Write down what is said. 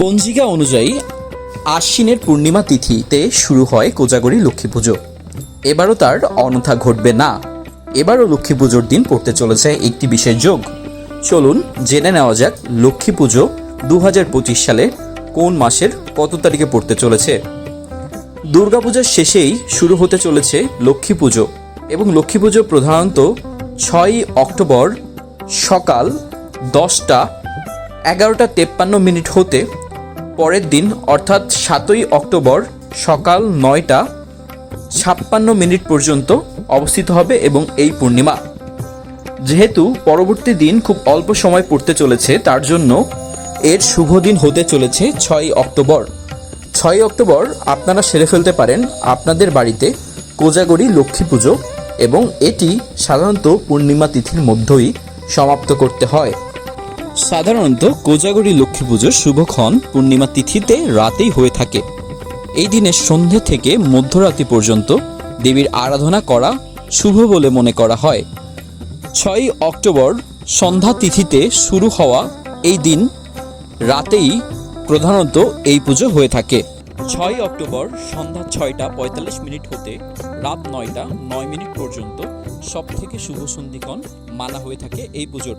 পঞ্জিকা অনুযায়ী আশ্বিনের পূর্ণিমা তিথিতে শুরু হয় কোজাগরী লক্ষ্মী পুজো। এবারও তার অনথা ঘটবে না। এবারও লক্ষ্মী পুজোর দিন পড়তে চলেছে একটি বিশেষ যোগ। চলুন জেনে নেওয়া যাক লক্ষ্মী পুজো দু হাজার পঁচিশ সালে কোন মাসের কত তারিখে পড়তে চলেছে। দুর্গাপূজার শেষেই শুরু হতে চলেছে লক্ষ্মী পুজো এবং লক্ষ্মী পুজো প্রধানত ছয়ই অক্টোবর সকাল দশটা এগারোটা তেপ্পান্ন মিনিট হতে পরের দিন, অর্থাৎ সাতই অক্টোবর, সকাল নয়টা ছাপ্পান্ন মিনিট পর্যন্ত অবস্থিত হবে এবং এই পূর্ণিমা। যেহেতু পরবর্তী দিন খুব অল্প সময় পড়তে চলেছে, তার জন্য এর শুভ দিন হতে চলেছে ছয় অক্টোবর। ছয় অক্টোবর আপনারা সেরে ফেলতে পারেন আপনাদের বাড়িতে কোজাগরী লক্ষ্মী পুজো এবং এটি সাধারণত পূর্ণিমা তিথির মধ্যেই সমাপ্ত করতে হয়। সাধারণত কোজাগরী লক্ষ্মী পুজোর শুভক্ষণ পূর্ণিমা তিথিতে রাতেই হয়ে থাকে। এই দিনে সন্ধে থেকে মধ্যরাতি পর্যন্ত দেবীর আরাধনা করা শুভ বলে মনে করা হয়। ছয়ই অক্টোবর সন্ধ্যা তিথিতে শুরু হওয়া এই দিন রাতেই প্রধানত এই পুজো হয়ে থাকে। ছয় অক্টোবর সন্ধ্যা ছয়টা পঁয়তাল্লিশ মিনিট হতে রাত নয়টা নয় মিনিট পর্যন্ত সব থেকে শুভ সন্ধিক্ষণ মানা হয়ে থাকে এই পুজোর।